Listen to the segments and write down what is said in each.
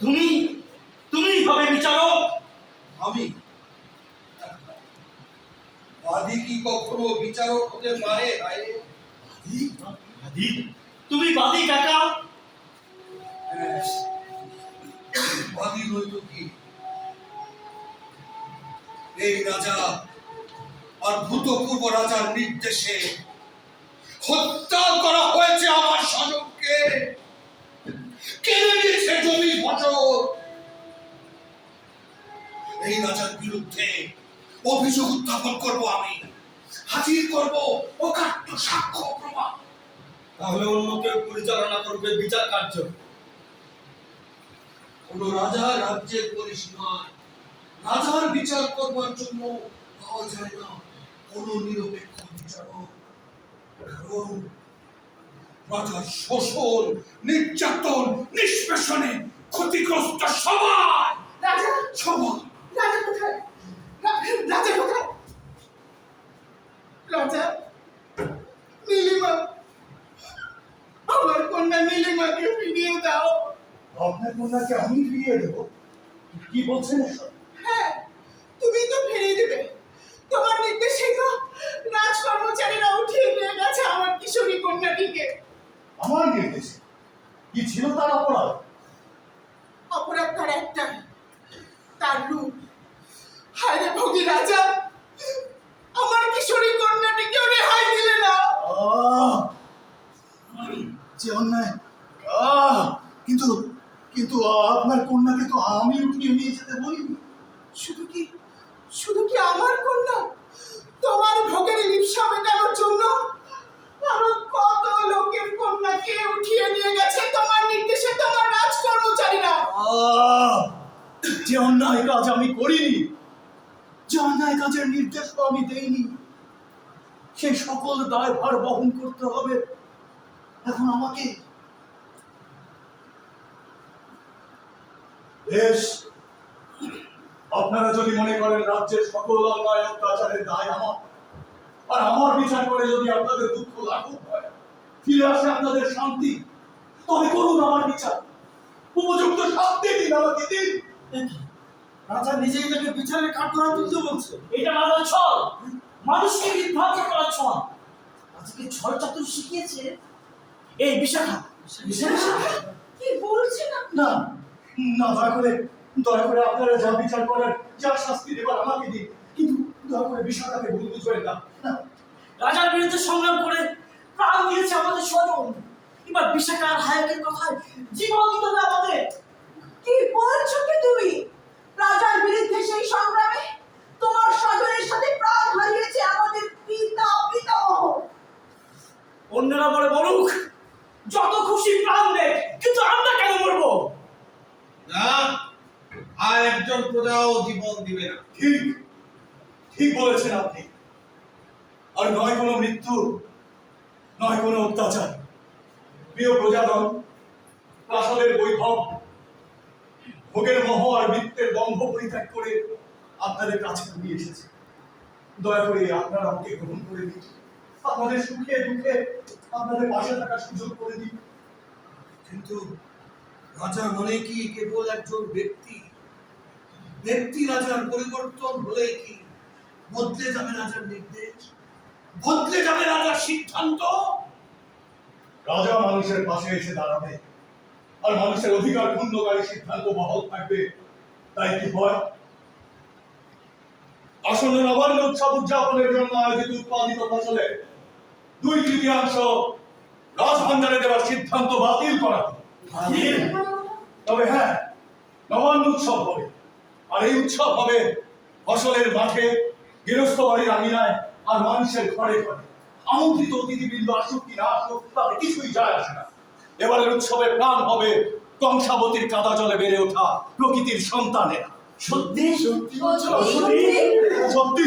তুমি তুমি হবে বিচারক। আমি? বাদী কি কখনো বিচারক হতে পারে? ভাই বাদী? তুমি বাদী কাকা? বাদী নইত কি? এই রাজা আর ভূতপূর্ব রাজার নির্দেশে হত্যা করা হয়েছে আমার স্বজনকে কেড়ে জমি ফসল এই রাজার বিরুদ্ধে অভিযোগ উত্থাপন করব আমি। হাজির করব অকাট্য সাক্ষ্য প্রমাণ। তাহলে অন্য কেউ পরিচালনা করবে বিচার কার্য। কোন রাজা রাজ্যের পরিসীমায় রাজার বিচার করবার জন্য পাওয়া যায় না। কোন নিরপেক্ষ বিচারক। কারণ রাজার শোষণ নির্যাতন নিষ্পেষণে ক্ষতিগ্রস্ত সবাই। রাজা? সবাই। রাজা কোথায়? রাজা কোথায়? রাজা নীলিমা আমার কন্যা নীলিমাকে ফিরিয়ে দাও। আপনার কন্যাকে আমি ফিরিয়ে দেবো? কি বলছেন হ্যাঁ তুমি তো ফিরিয়ে দেবে। তোমার নির্দেশে তো রাজ কর্মচারীরা উঠিয়ে নিয়ে গেছে আমার কিশোরী কন্যাটিকে। আমার নির্দেশে কি ছিল তার অপরাধ? অপরাধ তার একটাই তার রূপ। হায় রে ভোগী রাজা! আমার কিশোরী কন্যাটিকেও রেহাই দিলে না! যে অন্যায়! কিন্তু কিন্তু আপনার কন্যাকে তো আমি উঠিয়ে নিয়ে যেতে বলিনি শুধু কি শুধু কি আমার কন্যা তোমার ভোগের লিপসা মেটানোর জন্য আরও কত লোকের কন্যাকে উঠিয়ে নিয়ে গেছে তোমার নির্দেশে তোমার রাজ কর্মচারীরা আহ! যে অন্যায় কাজ আমি করিনি। যে অন্যায় কাজের নির্দেশ আমি দেইনি। সেই সকল দায়ভার বহন করতে হবে। এখন আমাকে বেশ। আপনারা যদি মনে করেন রাজ্যের সকল অন্যায় অত্যাচারের দায় আমার, আর আমার বিচার করে যদি আপনাদের দুঃখ লাঘব হয়, ফিরে আসে আপনাদের শান্তি, তবে করুন আমার বিচার। উপযুক্ত শাস্তি দিন আমাকে দিন। রাজা নিজেই তাকে বিচারের কাঠ করা তুলতে বলছে। এটা রাজার ছল। মানুষকে বিভ্রান্ত করার ছল। আজকে ছল চাতুর শিখিয়েছে? এই বিশাখা বিশাখা? কি বলছেন না না দয়া করে দয়া করে আপনারা যা বিচার করার যা শাস্তি দেবার আমাকে দিন। কিন্তু দয়া করে বিষয়টাকে ভুল বুঝবেন না। না, রাজার বিরুদ্ধে সংগ্রাম করে প্রাণ দিয়েছে আমাদের স্বজন। এবার বিশাখা আর হায়াকের কথায় জীবন দিতে হবে আমাদের কি বলছো কি তুমি রাজার বিরুদ্ধে সেই সংগ্রামে তোমার স্বজনের সাথে প্রাণ হারিয়েছে আমাদের পিতা পিতামহ অন্যরা বলে বলুক, যত খুশি প্রাণ দেখ কিন্তু আমরা কেন মরবো? না, আর একজন প্রজাও জীবন দিবে না। ঠিক ঠিক বলেছেন আপনি। আর নয় কোনো মৃত্যু, নয় কোনো অত্যাচার। প্রিয় প্রজাগণ, প্রাসাদের বৈভব, ভোগের মোহ আর বৃত্তের দম্ভ পরিত্যাগ করে আপনাদের কাছে আমি এসেছি। দয়া করে আপনারা আমাকে গ্রহণ করে দিন। আপনাদের সুখে দুঃখে আপনাদের পাশে থাকার সুযোগ করে দিন। কিন্তু রাজা মানে কি কেবল একজন ব্যক্তি? ব্যক্তি রাজার পরিবর্তন হলে কি বদলে যাবে রাজার নির্দেশ? বদলে যাবে রাজার সিদ্ধান্ত? রাজা মানুষের পাশে এসে দাঁড়াবে। আর মানুষের অধিকার ক্ষুণ্ণকারী সিদ্ধান্ত বহাল থাকবে। তাই কি হয়? আসন্ন নবান্ন উৎসব উদযাপনের জন্য আয়োজিত উৎপাদিত ফসলে দুই তৃতীয়াংশ রাজভান্ডারে দেওয়ার সিদ্ধান্ত বাতিল করা তবে হ্যাঁ নবান্ন উৎসব হবে। আর এই উৎসব হবে ফসলের মাঠে গৃহস্থ বাড়ির আঙিনায় আর মানুষের ঘরে ঘরে। আমন্ত্রিত অতিথিবৃন্দ আসুক কি না আসুক তাতে কিছুই যায় আসে না। এবারের উৎসবে প্রাণ হবে কংসাবতীর কাদা জলে বেড়ে ওঠা প্রকৃতির সন্তানেরা। সত্যি? সত্যি? সত্যি?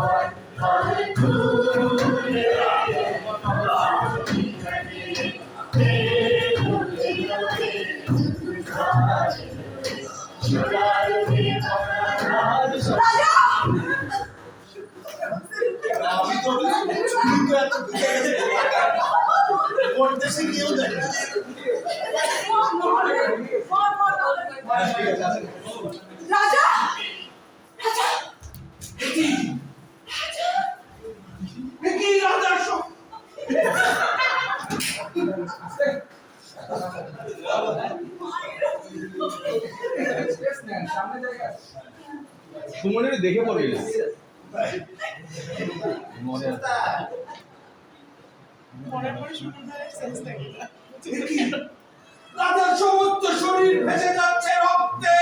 দেশে গিয়েও দেখে রাজা রাজার সব সুমনের দেখে পড়ে রাজার সমস্ত শরীর ভেসে যাচ্ছে রক্তে।